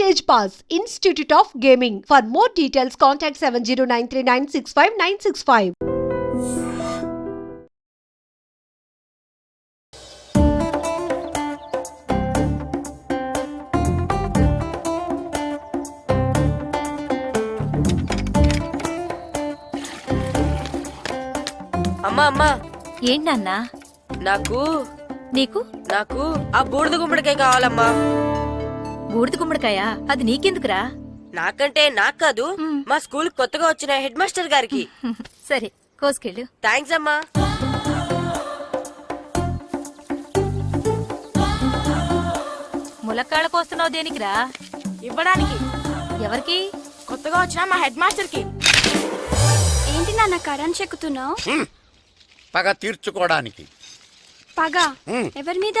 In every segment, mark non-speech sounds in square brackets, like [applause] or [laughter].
Stage pass institute of gaming for more details contact seven zero nine three nine six five nine six five అమ్మా అమ్మా. ఏంటన్నా నాకు నీకు? నాకు ఆ బూడిద గుమ్మడికాయ కావాలమ్మా. బూడిద గుమ్మడికాయ? అది నీకెందుకురా? నాకంటే నాకు కాదు మ్. స్కూల్ కొత్తగా వచ్చిన హెడ్ మాస్టర్ గారికి. [laughs] సరే కోసుకెళ్ళు. థ్యాంక్స్ అమ్మా. ములక్కాళ్ళ కోస్తున్నావు దేనికిరా? ఇవ్వడానికి. ఎవరికి? కొత్తగా వచ్చిన మా హెడ్ మాస్టర్కి ఏంటి నాన్న కరెంట్ చెక్కుతున్నావు? పగ తీర్చుకోవడానికి. పగ. ఎవరి మీద?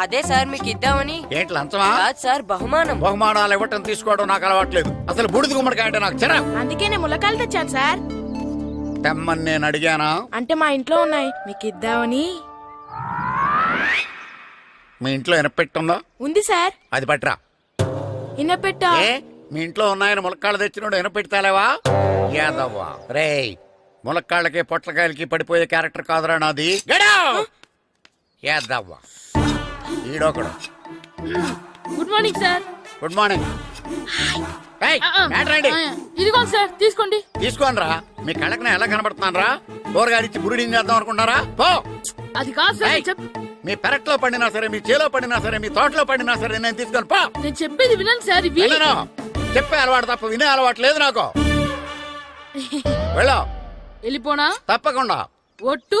అదే సార్ మీకు ఇద్దామని. ఏంటి లంచమా? కాదు సార్ బహుమానం. బహుమానాలు ఇవ్వటం తీసుకోవడం నాకు అలవాట్లేదు. అసలు బూడిద గుమ్మడికాయ అంటే నాకు చిరా అందుకే నేను ములకాయలు తెచ్చాను సార్. తెమ్మని నేను అడిగానా? అంటే మా ఇంట్లో ఉన్నాయి. మీకు ఇద్దామని. మీ ఇంట్లో ఎనపెట్టుందా ఉంది సార్. అది పట్రా ఇన్నపెట్టా ఏ? మీ ఇంట్లో ఉన్నాయని ములక్కాళ్ళు తెచ్చినోడు ఎనపెడతాలేవా యాదవ్వా. రేయ్ ములక్కాళ్ళకి పొట్లకాయలకి పడిపోయే క్యారెక్టర్ కాదురా నాది! యాదవ్వా. ఈడొకడు good morning sir. Good morning? ఇదిగోండి సార్ తీసుకోండి. తీసుకోనరా మీ కళ్ళకి నేను ఎలా కనబడుతున్నాను రా కూరగాయలిచ్చి బురుడి చేద్దాం అనుకుంటారా పో. అది కాదు ఏయ్, మీ పెరట్లో పండినా సరే మీ చేలో పండినా సరే మీ తోటలో పండినా సరే నేను తీసుకొని పో. నేను చెప్పేది వినండి సార్ వెళ్ళను చెప్పే అలవాటు తప్ప వినే అలవాటు లేదు నాకు. [laughs] వెళ్ళావు వెళ్ళిపోనా? తప్పకుండా. ఒట్టు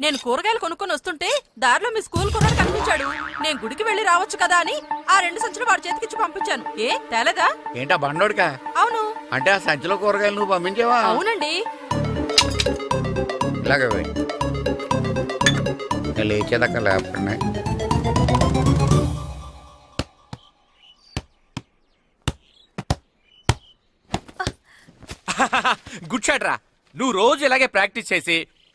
నేను కూరగాయలు కొనుక్కొని వస్తుంటే దారిలో మీ స్కూల్ కుర్రాడు కనిపించాడు. నేను గుడికి వెళ్ళి రావచ్చు కదా అని ఆ రెండు సంచులు వాడి చేతికిచ్చి పంపించాను. ఏ తేలేదా? ఏంటా బండోడికా? అవును. అంటే ఆ సంచిలో కూరగాయలు నువ్వు పంపించావా? అవునండి. ఇలాగే లేచేదాకా లేకుండా గుడ్ షాట్ రా. నువ్వు రోజు ఇలాగే ప్రాక్టీస్ చేసి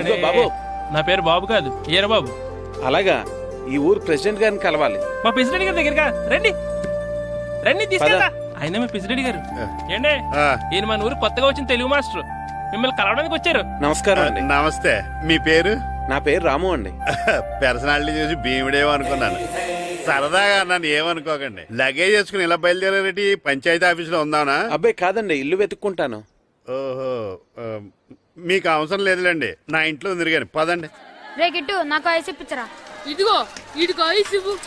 ఇదిగో బాబు. నా పేరు బాబు కాదు ఈయన బాబు అలాగా? ఈ ఊరు ప్రెసిడెంట్ గారిని కలవాలి. మా ప్రెసిడెంట్ గారి దగ్గరగా రండి. రండి తీసుకెళ్తా. ఆయన మీ ప్రెసిడెంట్ గారు. ఏండే ఈయన మన ఊరు కొత్తగా వచ్చిన తెలుగు మాస్టర్. మిమ్మల్ని కలవడానికి వచ్చారు. నమస్కారం అండి. నమస్తే. మీ పేరు? నా పేరు రాము అండి. పర్సనాలిటీ చూసి భీముడేమో అనుకున్నాను. సరదాగా నన్ను ఏమనుకోకండి. లగేజ్ వేసుకుని ఇలా బయలుదేరేటి పంచాయతీ ఆఫీసులో ఉందానా అబ్బాయి కాదండి ఇల్లు వెతుక్కుంటాను. ఓహో మీకు అవసరం లేదులేండి. నా ఇంట్లో కానీ పదండి. రే గిట్టు నాకు ఐస్ ఇప్పించరా? ఇదిగో ఇదిగో ఐస్ ఇవ్వు.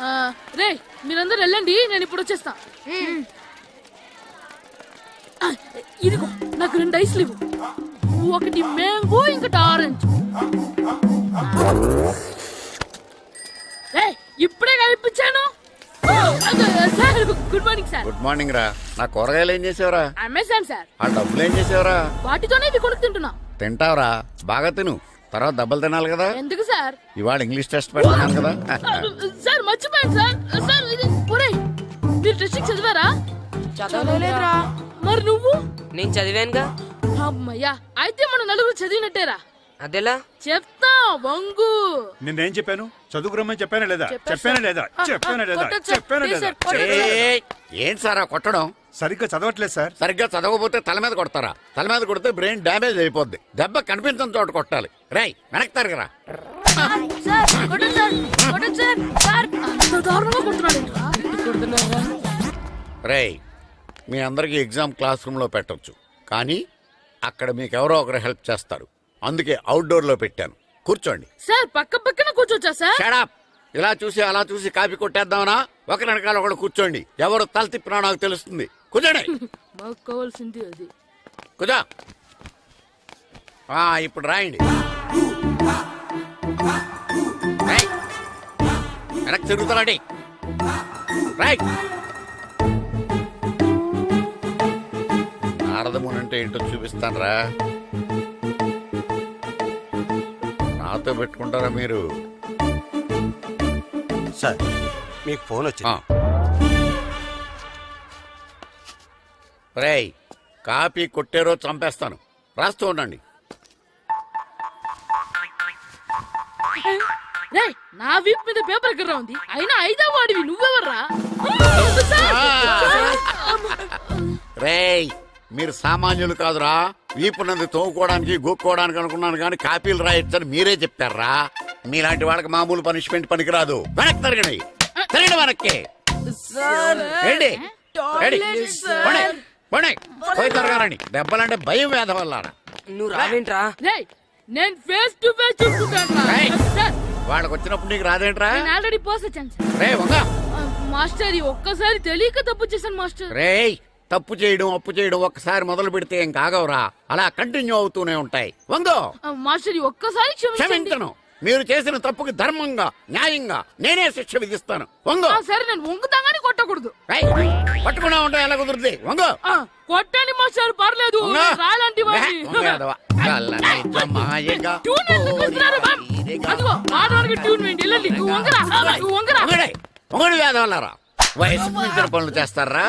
ఆ, రే మీరందరూ వెళ్ళండి నేను ఇప్పుడు వచ్చేస్తా. ఇదిగో నాకు రెండు ఐస్లు ఇవ్వు. ఒకటి మ్యాంగో ఇంకటి ఆరెంజ్. ఇప్పుడే కనిపించాను good morning sir good morning రా. నా కూరగాయలు ఏం చేసావురా? అమెజాన్ సార్ ఆ డబ్బులు ఏం చేసావురా? వాటితోనే ఇవి కొనుక్కు తింటున్నా తింటావురా. బాగా తిను. తర్వాత దెబ్బలు తినాలి కదా. ఎందుకు సార్ ఇవాళ ఇంగ్లీష్ టెస్ట్ పెడుతున్నాను కదా. [laughs] సార్ మర్చిపోయాను సార్ సార్ ఇది ఒరేయ్ మీరు టెస్టింగ్ చదివారా? చదవలేదురా. మరి నువ్వు? నేను చదివానుగా. అమ్మయ్యా అయితే మన నలుగురు చదివినట్టేరా? అదెలా? చెప్తా వంగు. నిన్నేం చెప్పాను? చదువుకురమ్మని చెప్పానా లేదా? చెప్పానా. లేదా? చెప్పానా లేదా. చెప్పానా లేదా? ఏంటి సార్ ఆ కొట్టడం? సరిగ్గా చదవట్లేదు సార్. సరిగ్గా చదవకపోతే తల మీద కొడతారా? తల మీద కొడితే బ్రెయిన్ డ్యామేజ్ అయిపోద్ది. దెబ్బ కనిపించని చోట కొట్టాలి. రై వెనక్కి తరగరా. రేయ్ మీ అందరికీ ఎగ్జామ్ క్లాస్ రూమ్లో పెట్టొచ్చు. కానీ అక్కడ మీకు ఎవరో ఒకరు హెల్ప్ చేస్తారు. అందుకే అవుట్డోర్లో పెట్టాను. కూర్చోండి. సార్ పక్క పక్కన కూర్చోచ్చా సార్? షడాప్ ఇలా చూసి అలా చూసి కాపీ కొట్టేద్దామనా? ఒకరి వెనకాల ఒకడు కూర్చోండి. ఎవరు తల తిప్పినా నాకు తెలుస్తుంది. కూర్చోండి. మాకు కావాల్సింది అది. ఆ, ఇప్పుడు రాయండి. రాయ్. వెనక్కి తిరుగుతారండి రైట్ నారదముని అంటే ఏంటో చూపిస్తాను రా నాతో పెట్టుకుంటారా మీరు? సార్ మీకు ఫోన్ వచ్చింది. రేయ్ కాపీ కొట్టారో చంపేస్తాను. రాస్తూ ఉండండి. రేయ్ నా వీప్ మీద పేపర్ ఎక్కడ ఉంది? అయినా ఐదో వాడివి నువ్వెవర్రా. రేయ్ మీరు సామాన్యులు కాదురా. వీపునంది తోముకోవడానికి గోక్కోవడానికి అనుకున్నాను కానీ కాపీలు రాయొచ్చని మీరే చెప్పారా? మీలాంటి వాళ్ళకి మామూలు పనిష్మెంట్ పనికిరాదు. వెనక్కి తిరగండి. తిరగండి వెనక్కి? పోనీ. పోయి తిరగారండి దెబ్బలంటే భయం వేద వల్ల నువ్వు రావేంట్రా? రేయ్ నేను ఫేస్ టు ఫేస్ చూసుకుంటాను వాళ్ళకి వచ్చినప్పుడు నీకు రాదేంట్రా? నేను ఆల్రెడీ పోస్ వచ్చాను సార్. రే వంగ. ఆ, మాస్టర్ ఈ ఒక్కసారి తెలియక తప్పు చేశాను మాస్టర్. రేయ్ తప్పు చేయడం అప్పు చేయడం ఒక్కసారి మొదలు పెడితే ఏం కాగవరా అలా కంటిన్యూ అవుతూనే ఉంటాయి. వందో మాస్టర్ ఒక్కసారి క్షమించను. మీరు చేసిన తప్పుకి ధర్మంగా న్యాయంగా నేనే శిక్ష విధిస్తాను. వంగో సరే నేను వంగుతాగాని కొట్టకూడదు. పట్టుకున్నా ఉంటే ఎలా కుదురుతుంది వంగో. ఆ, కొట్టండి మాస్టర్ పర్లేదు. రాలాంటి ట్యూన్ వేదవల్లారా? వయసు మించిన పనులు చేస్తారా?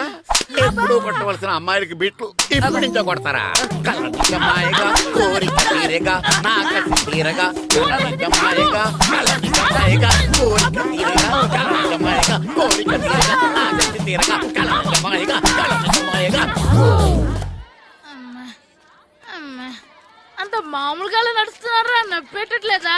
ఎప్పుడు కొట్టవలసిన అమ్మాయిలకి బిట్లు ఇప్పుడు నుంచో కొడతారా? కళ్ళనిజమాయగా కోరిక తీరగా నా కసి తీరగా కళ్ళనిజమాయగా కళ్ళనిజమాయగా కోరిక తీరగా కళ్ళనిజమాయగా కోరిక తీరగా నా కసి తీరగా కళ్ళనిజమాయగా కళ్ళనిజమాయగా అంత మామూలుగా నడుస్తున్నారా? నప్పెట్టట్లేదా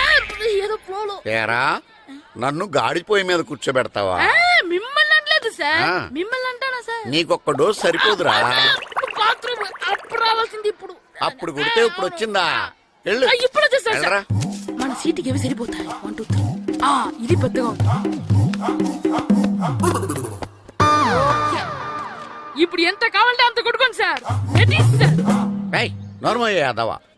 ఏదో ఫ్లోలో తేరా నన్ను గాడిపోయి మీద కూర్చోబెడతావా? మిమ్మల్ని అనలేదు సార్. మిమ్మల్ని అంటానా సార్? నీకొక్క డోస్ సరిపోదురా. బాత్రూమ్ అప్పుడు రావాల్సింది ఇప్పుడు. అప్పుడు కొడితే ఇప్పుడు వచ్చిందా? వెళ్ళు. ఇప్పుడు వెళ్ళరా. మన సీటుకి ఏవి సరిపోతాయి? వన్ టూ త్రీ ఆ ఇది పెద్దగా ఇప్పుడు ఎంత కావాలంటే అంత కొట్టుకోండి సార్. నోర్మయ్య యాదవ.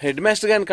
హెడ్ మాస్టర్ గారిని